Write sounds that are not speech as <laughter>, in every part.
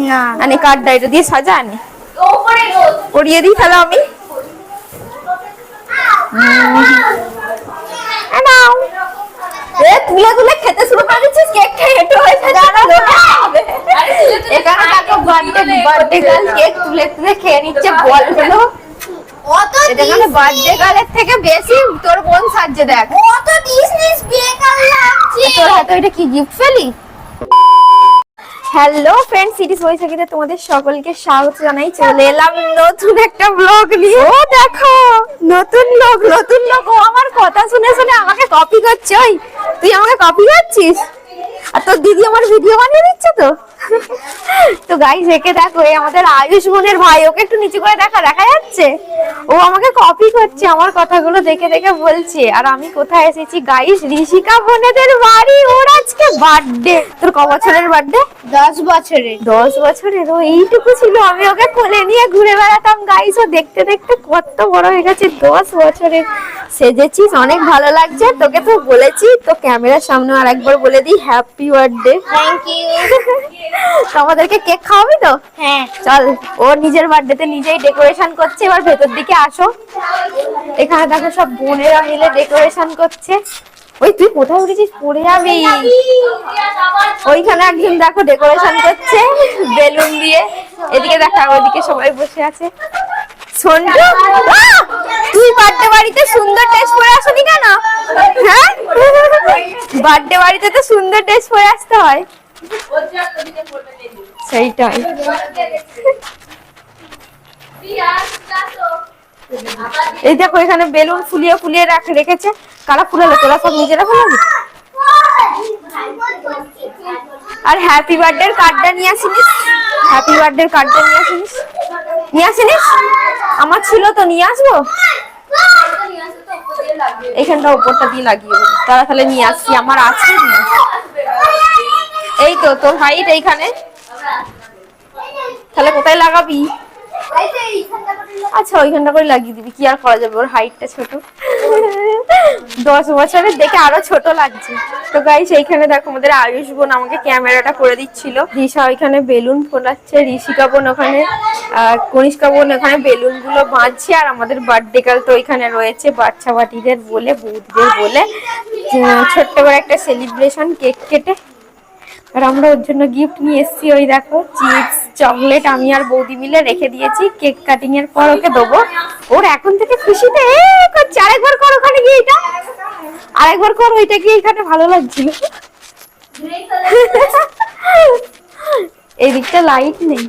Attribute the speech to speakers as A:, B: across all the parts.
A: না।
B: আনে কার্ডটা এটা দিয়ে সাজা আনে পরিয়ে দিই তাহলে আমি। এ তুলে তুলে খেতে শুরু করে দিচ্ছিস কেক খেয়ে একটু হয়েছে জানা এখানে দেখো বার্থডে বার্থডে গার্ল কেক তুলে তুলে খেয়ে নিচ্ছে বলগুলো
A: অত
B: বার্থডে গার্লের থেকে বেশি তোর বোন সাজছে দেখ।
A: অত ডিসনিস বেকার লাগছে।
B: তোর হাতে ওইটা কি গিফট ফেলি হ্যালো ফ্রেন্ড সিটি বৈশাখীতে তোমাদের সকলকে স্বাগত জানাই। চলে এলাম নতুন একটা ব্লগ নিয়ে। ও দেখো নতুন লোক নতুন লোক ও আমার কথা শুনে শুনে আমাকে কপি করছে ওই তুই আমাকে কপি করছিস? আর তোর দিদি আমার ভিডিও বানিয়ে দিচ্ছে তো? তো গাইস একে দেখো এই আমাদের আয়ুষ বোনের ভাই ওকে একটু নিচু করে দেখা দেখা যাচ্ছে? ও আমাকে কপি করছে আমার কথাগুলো দেখে দেখে বলছে আর আমি কোথায় এসেছি? গাইস ঋষিকা বোনেদের বাড়ি ওর আজকে বার্থডে তোর ক বছরের বার্থডে
A: দশ বছরের।
B: দশ বছরের ও এইটুকু ছিল আমি ওকে কোলে নিয়ে ঘুরে বেড়াতাম। গাইস ও দেখতে দেখতে কত বড় হয়ে গেছে দশ বছরের। সেজেছিস অনেক ভালো লাগছে তোকে তো বলেছি। তো ক্যামেরার সামনে আর একবার বলে দিই হ্যাপি বার্থডে
A: থ্যাংক ইউ
B: তো আমাদেরকে কেক খাওয়াবি তো?
A: হ্যাঁ।
B: চল ও নিজের বার্থডেতে নিজেই ডেকোরেশন করছে এবার ভেতর দিকে আসো। এখানে দেখো সব বোনেরা মিলে ডেকোরেশন করছে। ওই তুই কোথায় উঠেছিস? পড়ে যাবি। ওইখানে একজন দেখো ডেকোরেশন করছে, বেলুন দিয়ে। এদিকে দেখা ওইদিকে সবাই বসে আছে। সন্টু তুই বার্থডে বাড়িতে সুন্দর ড্রেস পরে আসনি কেন? হ্যাঁ? বার্থডে বাড়িতে তো সুন্দর ড্রেস পরে আসতে হয়। সেইটাই। এই দেখো, এখানে বেলুন ফুলিয়ে ফুলিয়ে রাখ রেখেছে। কারা ফুলালো? তোরা সব নিজেরা ফুলাবি? আর হ্যাপি বার্থডে কার্ডটা নিয়ে আসিনিস? হ্যাপি বার্থডে কার্ডটা নিয়ে আসিনিস? নিয়ে আসিনিস? আমার ছিল তো নিয়ে আসব? এইখানটা উপরটা দিয়ে লাগিয়ে দেবো। তারা তাহলে নিয়ে আসছি, আমার আছে এই তো, তোর হাইট এইখানে। তাহলে কোথায় লাগাবি? আচ্ছা ওইখানটা করে লাগিয়ে দিবি, কি আর করা যাবে? ওর হাইটটা ছোট। দশ বছরের দেখে আরও ছোট লাগছে। তো গাই সেইখানে দেখো আমাদের আয়ুষ বোন আমাকে ক্যামেরাটা করে দিচ্ছিল। ঋষা ওইখানে বেলুন ফোলাচ্ছে ঋষিকা বোন ওখানে কনিষ্কা বোন ওখানে বেলুনগুলো বাঁধছে, আর আমাদের বার্থডে কাল তো ওইখানে রয়েছে বাচ্চা বাটিদের বলে বৌদিদের বলে। ছোট্ট করে একটা সেলিব্রেশন কেক কেটে আর আমরা ওর জন্য গিফট নিয়ে এসেছি ওই দেখো চিপস চকলেট আমি আর বৌদি মিলে রেখে দিয়েছি। কেক কাটিং এর পর ওকে দেবো। ওর এখন থেকে খুশিতে করছে আরেকবার কর ওখানে গিয়ে এটা। আরেকবার কর ওইটা গিয়ে এখানে ভালো লাগছিল। এই দিকটা লাইট নেই।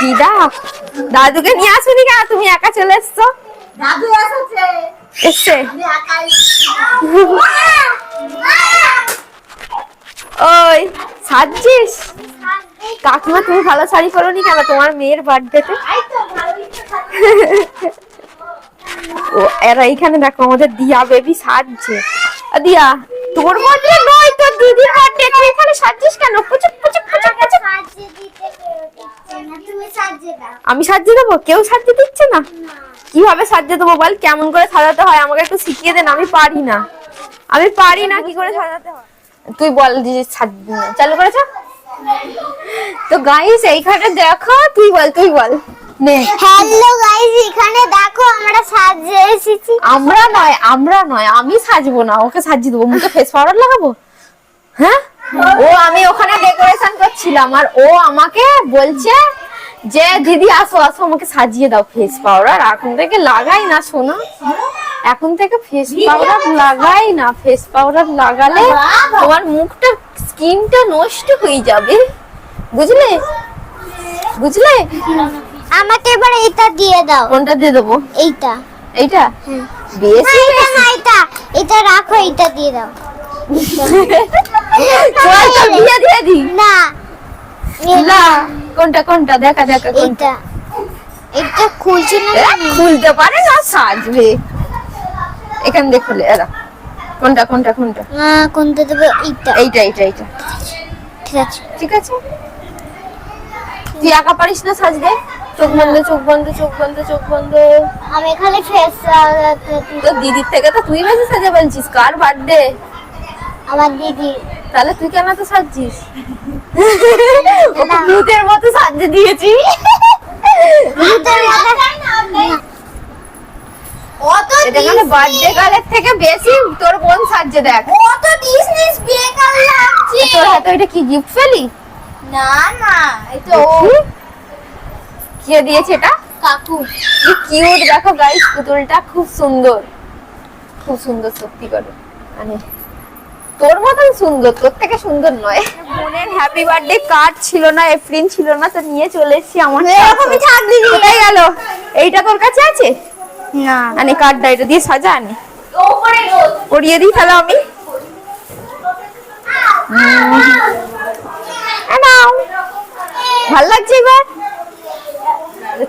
B: দিদা দাদুকে নিয়ে আসুনি কেন? তুমি একা চলে এসছো?
A: দাদু এসেছে।
B: এসছে
A: আমি একাই
B: ওই সাজছিস কাকিমা তুমি ভালো শাড়ি পরোনি কেন? তোমার মেয়ের বার্থডেতে ও এরা এইখানে দেখো আমাদের দিয়া বেবি সাজছে। দিয়া তোর বার্থডে নয় তোর দিদির বার্থডে তুই এখানে সাজছিস কেন? পুচুক পুচুক পুচুক পুচুক।
A: না
B: আমি সাজিয়ে দেবো? কেউ সাজিয়ে দিচ্ছে না? কীভাবে সাজিয়ে দেবো বল? কেমন করে সাজাতে হয়? আমাকে একটু শিখিয়ে দেন আমি পারি না। আমি পারি না কি করে সাজাতে হয়? তুই বল চালু করেছ? তো গাইস এইখানে দেখো তুই বল তুই বল।
A: হ্যালো গাইস এখানে দেখো আমরা সাজিয়ে এসেছি।
B: আমরা নয় আমরা নয় আমি সাজবো না ওকে সাজিয়ে দেবো। মুখে ফেস পাউডার লাগাবো? হ্যাঁ? ও আমি ওখানে ডেকোরেশন করছিলাম আর ও আমাকে বলছে যে দিদি আসো আসো আমাকে সাজিয়ে দাও ফেস পাউডার এখন থেকে লাগাই না শোনো। এখন থেকে ফেস পাউডার লাগাই না। ফেস পাউডার লাগালে তোমার মুখটা স্কিনটা নষ্ট হয়ে যাবে। বুঝলে? বুঝলে?
A: আমাকে এবার এটা দিয়ে দাও।
B: কোনটা দিয়ে দেবো?
A: এইটা।
B: এইটা? বেশি
A: এটা না এটা। এটা রাখো এটা দিয়ে দাও।
B: চল চল দিয়ে দিয়ে দি।
A: না।
B: না। কোনটা কোনটা? দেখা দেখা কোনটা।
A: এটা খুলছে না
B: খুলতে পারে না সাজবে। এখান দিয়ে খুলে এরা। কোনটা কোনটা কোনটা?
A: আহ, কোনটা দেবো? এইটা।
B: এইটা এইটা এইটা।
A: ঠিক আছে।
B: ঠিক আছে? তুই একা পারিস না সাজতে? চোখ বন্ধ চোখ বন্ধ চোখ বন্ধ চোখ বন্ধ।
A: আমি খালি ফেস
B: তো দিদির থেকে তো তুই বেশি সাজে বলছিস কার বার্থডে
A: আমার দিদি
B: তাহলে তুই কেন তো সাজছিস? <laughs> ভূতের মতো সাজতে দিয়েছি।
A: ভূতের মতো? অত
B: এটা বার্থডে গার্লের থেকে বেশি তোর বোন দেখ।
A: অত লাগছে।
B: তোর হাতে ওইটা কি গিফট ফেলি
A: না না এটা ও।
B: কে দিয়েছে এটা?
A: কাকু।
B: কি কিউট দেখো গাইস পুতুলটা খুব সুন্দর। খুব সুন্দর সত্যি করে। মানে তোর মতন সুন্দর তোর থেকে সুন্দর নয়। বোনের হ্যাপি বার্থডে কার্ড ছিল না এপ্রিল ছিল না তো নিয়ে চলে এসেছি আমার
A: এরকমই থাক দিদি।
B: কোথায় গেল? এইটা তোর কাছে আছে?
A: না।
B: আনে কার্ডটা এটা দিয়ে সাজা আনে। পরিয়ে দিই তাহলে আমি। ভালো লাগছে এবার?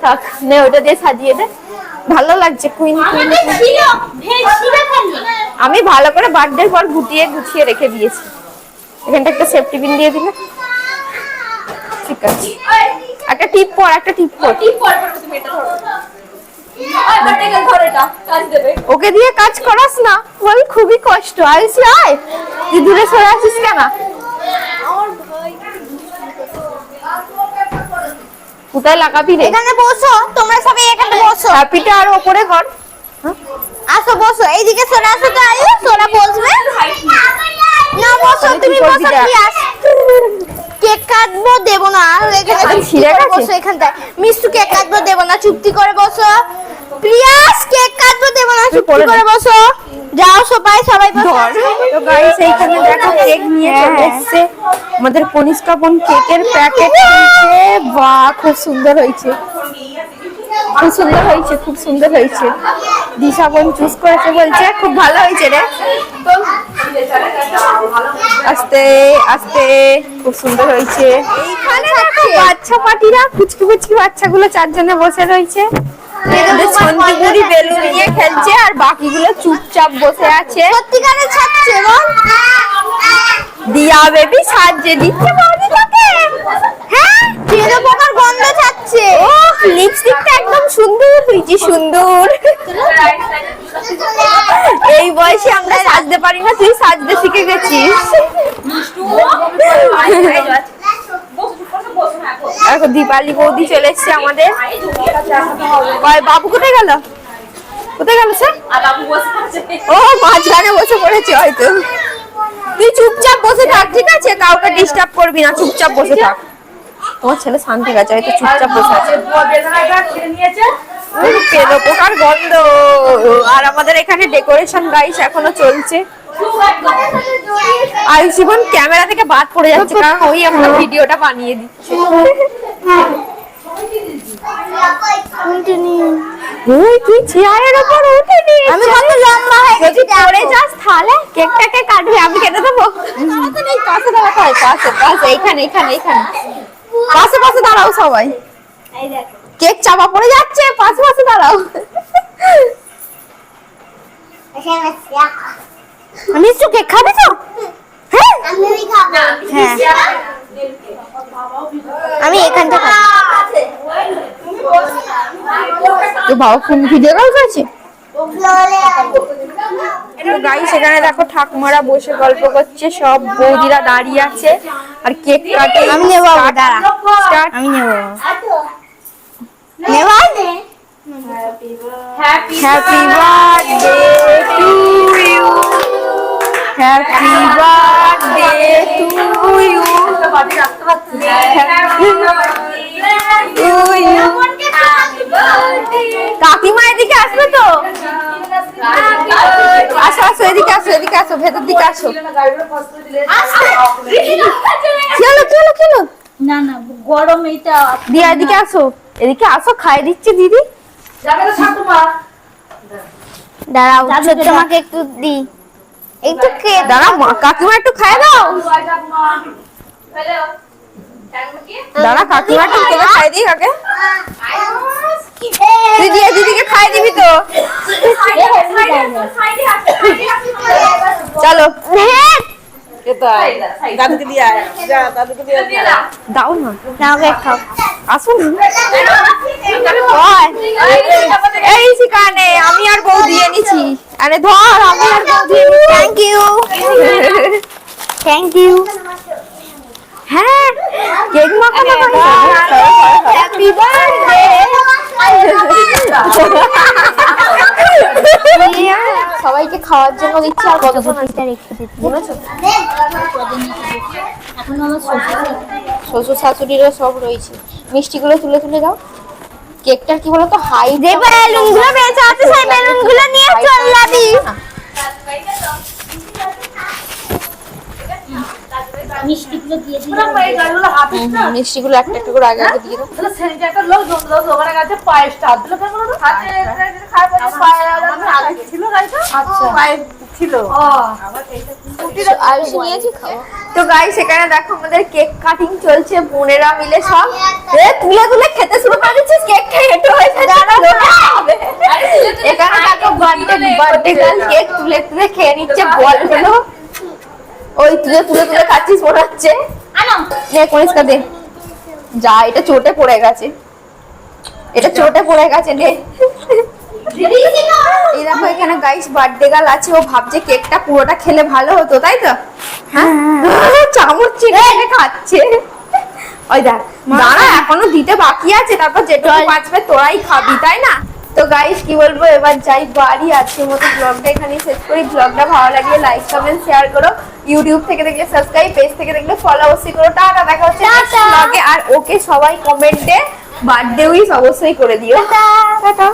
B: থাক নে ওটা দিয়ে সাজিয়ে দে। ভালো লাগছে কুইন কুইন আমি ভালো করে বার্থডে পর গুটিয়ে গুছিয়ে রেখে দিয়েছি। এখানটা একটা সেফটি পিন দিয়ে দিলে। ঠিক আছে। একটা টিপ পর একটা টিপ পর। ওকে দিয়ে কাজ করাস না। বল খুবই কষ্ট। আইসি আয়। তুই দূরে সরে আছিস কেন? কোথায় লাগাবি রে?
A: এখানে বসো। তোমরা সবাই এখানে বসো।
B: হ্যাপিটা আর ওপরে কর।
A: আসো বসো এইদিকে সরে আসো তো আয়ু সোনা বসবে। না বসো তুমি বসো
B: দেখ?
A: প্লিয়াস কেক কাটবো দেবো না এখানে
B: ছিঁড়ে গেছে?
A: বসো এখানটায় মিষ্টু কেক কাটবো দেবো না চুপটি করে বসো। প্লিয়াস কেক কাটবো দেবো না চুপটি করে বসো। যাও সবাই সবাই বসো।
B: তো গাইস এইখানে দেখো কেক নিয়ে চলে এসেছে। আমাদের কনিষ্কা বোন কেকের প্যাকেট খুলছে বাহ খুব সুন্দর হয়েছে। খুব সুন্দর হয়েছে খুব সুন্দর হয়েছে। দিশা বোন চুজ করেছে বলছে খুব ভালো হয়েছে রে। আস্তে আস্তে খুব সুন্দর হয়েছে। বাচ্চা পাটিরা কুচকি কুচকি বাচ্চাগুলো চারজনে বসে রয়েছে। এদের ছন্তি গুড়ি বেলুন নিয়ে খেলছে আর বাকিগুলো চুপচাপ বসে আছে।
A: সত্যিকারে ছাড়ছে
B: দিয়া বেবি সাজিয়ে দিচ্ছে হ্যাঁ লিপস্টিকটা একদম সুন্দর হয়েছে সুন্দর। এই বয়সে আমরা সাজতে পারি না, তুই সাজতে শিখে গেছিস। দেখো, দীপালি বৌদি চলে এসছে আমাদের। বাবু কোথায় গেল? কোথায় গেল সে? ও মাঝখানে বসে পড়েছে হয়তো। তুই চুপচাপ বসে থাক, ঠিক আছে? কাউকে ডিস্টার্ব করবি না, চুপচাপ বসে থাক। তোমার ছেলে শান্তি গেছে হয়তো চুপচাপ বসে আছে। পোকার গন্ধ। আর আমাদের এখানে ডেকোরেশন গাইস এখনও চলছে। আয়ুষীবন ক্যামেরা থেকে বাদ পড়ে যাচ্ছে কারণ ওই আমরা ভিডিওটা বানিয়ে দিচ্ছে। ওই তুই চেয়ারের উপর
A: আমি কত লম্বা হয়ে গেছি
B: পড়ে যাস তাহলে কেকটাকে কাটবি আমি কেটে দেবো। পাশে নেই হয় পাশে পাশে এখানে এখানে এখানে। পাশে পাশে দাঁড়াও সবাই। কেক চাপা পড়ে যাচ্ছে পাশে পাশে দাঁড়াও। আমি একটু কেক খাবি তো? হ্যাঁ?
A: হ্যাঁ। আমি এখানটা খাব।
B: তো বাবা ফোন ভিডিও কল করেছে? গাই সেখানে দেখো ঠাকুমারা বসে গল্প করছে সব বৌদিরা দাঁড়িয়ে আছে আর কেক কাটে
A: আমি নেব দাঁড়া।
B: স্টার্ট
A: আমি নেব নেব
B: happy birthday to you happy birthday to you to you কাকিমা এদিকে আসবে তো আসো আসো এদিকে আসো এদিকে আসো ভেতর দিকে আসো। হলো কি হলো
C: না না গরম এটা
B: দিয়া এদিকে আসো। এদিকে আসো খাই দিচ্ছে দিদি।
A: দাঁড়াও ছোট্ট মাকে একটু দি। একটু কে
B: দাঁড়া মা কাকিমা একটু খাই দাও। দাঁড়া কাকিমা একটু খাই দিই কাকে? তুই দিয়ে দিদিকে খাই দিবি তো। চলো।
C: দাদুকে দিয়ে আয়। যা দাদুকে দিয়ে
B: দাও না।
A: নাও খাও।
B: আসুন। এই শিকানে আমি আর বউ দিয়ে নিছি। আরে ধর আমি আর বউ দিয়ে নিছি।
A: থ্যাংক ইউ থ্যাংক ইউ
B: হ্যাঁ। কেক মাখানো হ্যাপি বার্থডে সবাইকে খাওয়ার জন্য দিচ্ছি আর আছে
A: রেখে
C: আমার শ্বশুর
B: শাশুড়িরও সব রয়েছে। মিষ্টিগুলো তুলে তুলে দাও। কেকটার কি বলতো? হাই
A: যে বেলুনগুলো বেঁচে আছে সেই নিয়ে চল যাবি
C: মিষ্টিগুলো দিয়ে দিলাম।
B: মিষ্টিগুলো একটা একটা করে আগে আগে দিয়ে দাও খাওয়া তো গাই সেখানে দেখো আমাদের কেক কাটিং চলছে বোনেরা মিলে সব। এ তুলে তুলে খেতে শুরু করে দিচ্ছিস কেক খেয়ে একটু হয়েছে এখানে দেখো বার্থডে বার্থডে গার্ল কেক তুলে তুলে খেয়ে নিচ্ছে বলগুলো ওই তুলে তুলে তুলে খাচ্ছিস মনে হচ্ছে? নে কনিষ্কা দে। যা এটা চোটে পড়ে গেছে। এটা চোটে পড়ে গেছে নে। এই দেখো এখানে গাইস বার্থডে গার্ল আছে ও ভাবছে কেকটা পুরোটা খেলে ভালো হতো তাই তো? হ্যাঁ? চামচ চিড়ে খাচ্ছে। ওই দেখ দাঁড়া এখনও দিতে বাকি আছে তারপর যেটুকু বাঁচবে তোরাই খাবি তাই না? তো গাইস কি বলব? এবার যাই বাড়ি আজকের মতো ব্লগটা এখানে শেষ করি। ব্লগটা ভালো লাগলে লাইক কমেন্ট শেয়ার করো। ইউটিউব থেকে দেখলে সাবস্ক্রাইব পেজ থেকে দেখলে ফলো অবশ্যই করো। টাটা দেখা হচ্ছে ব্লগে আর ওকে সবাই কমেন্টে বার্থডে উইশ অবশ্যই করে দিও। টাটা!